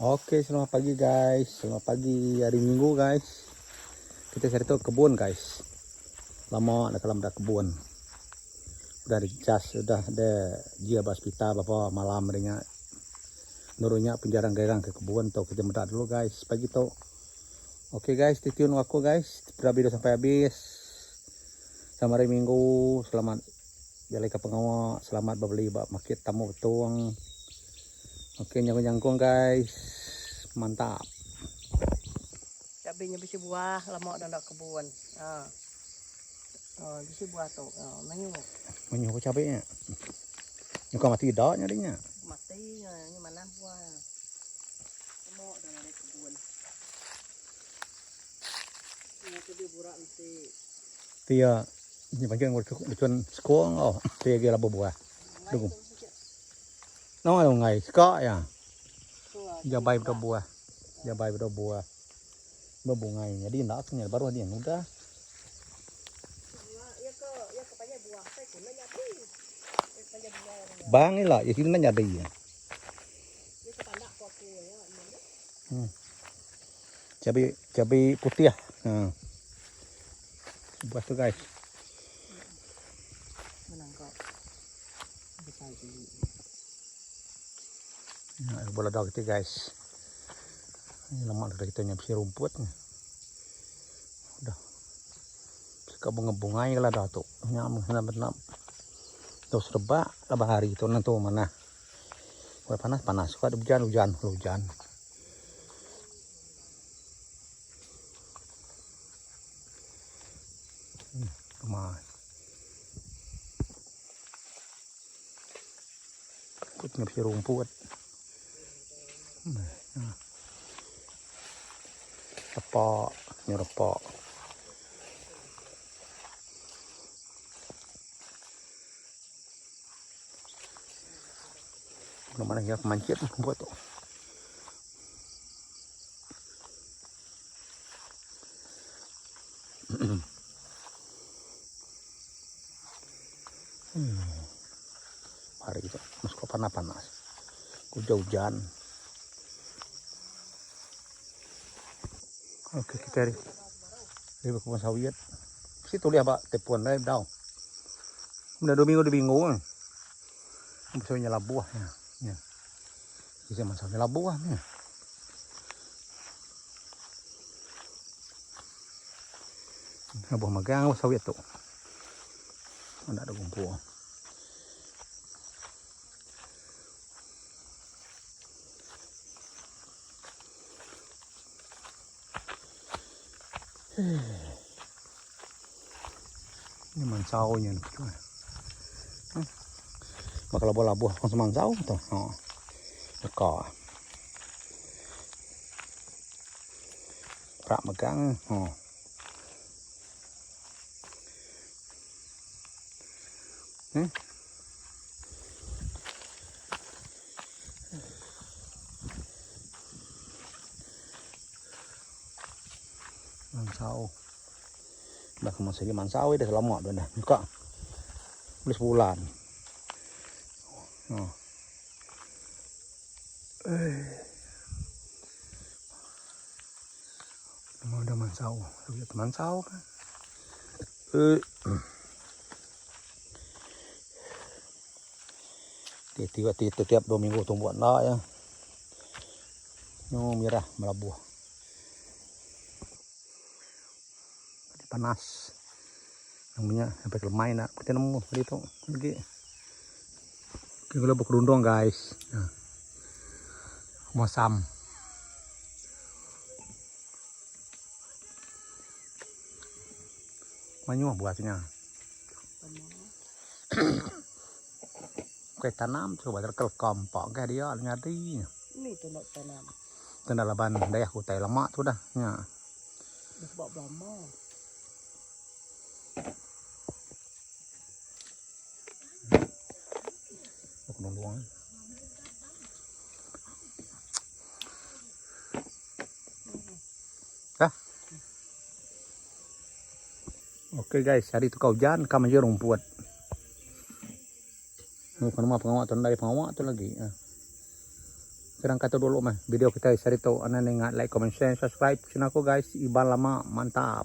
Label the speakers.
Speaker 1: Oke, selamat pagi guys. Selamat pagi hari Minggu guys. Kita cari tahu kebun guys. Lama ada kalam dah kebun. Udah dicas, udah ada dia baspita bapak malam dengan nurunya penjarang gerang ke kebun tuh kita mendak dulu guys. Pagi tuh. Oke guys, stay tune aku guys. Berapa video sampai habis. Selamat hari Minggu. Selamat jalai ke pengawal. Selamat berbeli bak market tamu betuang. Oke, nyangkung-nyangkung guys. Mantap.
Speaker 2: Cabainya bisa buah, lama dah nak kebun. Oh, bisa buah tu. Ha, menyu.
Speaker 1: Menyuh cabenya. Nyuka mati dah nyarinya.
Speaker 2: Mati ha, ni mana buah. Lama dah nak kebun. Ini tu dia burak mesti.
Speaker 1: Tia ni bagian gua cun sekoang oh. Tia labu buah. Đúng. Nó là ngày có ya. Giờ bay vào buah. Giờ bay vào
Speaker 2: banyak buah. Saya kena nyati. Ya banyak buah.
Speaker 1: Bang ni lah, ya sini nanya dia.
Speaker 2: Ya ke tanah kuah kuah ya.
Speaker 1: Cabai cabai putih ah. Ha. Buah tu guys.
Speaker 2: Menang kau. Besar.
Speaker 1: Nah, bola itu guys. Ini lama udah kita nyampe rumput. Udah. Suka bunga-bungai lah dah tuh. Nyam kenapa benam. Terus rebak lah hari itu nanti mana. Kalau panas panas. Kalau ada hujan hujan hujan. Hmm, Rumah. Ikut rumput. Repok, ini repok. Mana ya mancit buat tuh. Hmm. Hari itu, mas kok panas-panas. Hujan-hujan. Oke kita di di kebun sawit. Situ lihat pak tepuan dari daun. Udah dua minggu udah bingung. Bisa nyala buah ya. ya. Bisa masuk nyala buah ya. Nah, buah magang buah sawit tuh. Ada ada kumpul. Ini mansau nya nih. Hmm. Bakal labu-labu langsung mansau tuh. Oh. Beka. Prak megang. Oh. Hmm. Mansau. Dah kemas lagi mansau dah lama dah dah. Buka. Boleh sebulan. Oh. Eh. Mau ada mansau. Lihat mansau kan. Eh. Tiba tiba tiap dua minggu tumbuh nak ya. Nyo merah melabuh. Panas. Namanya sampai lemai nak. Kita nemu itu lagi. Kita gula berkerundung guys. Nah. mosam manyu buatnya. Kayak tanam. Coba terkel kompok kayak dia. Nyari
Speaker 2: Ini tu nak tanam.
Speaker 1: tenda laban. Daya kutai lemak tuh dah. Ya.
Speaker 2: Lama.
Speaker 1: Aku. Oke guys, hari itu kau hujan, kamu aja rumput. Bukan pengawak tuh dari pengawak tuh lagi. Ya. Kadang kata dulu mah video kita sarito ano nga like comment share subscribe sina ko guys iba lama mantap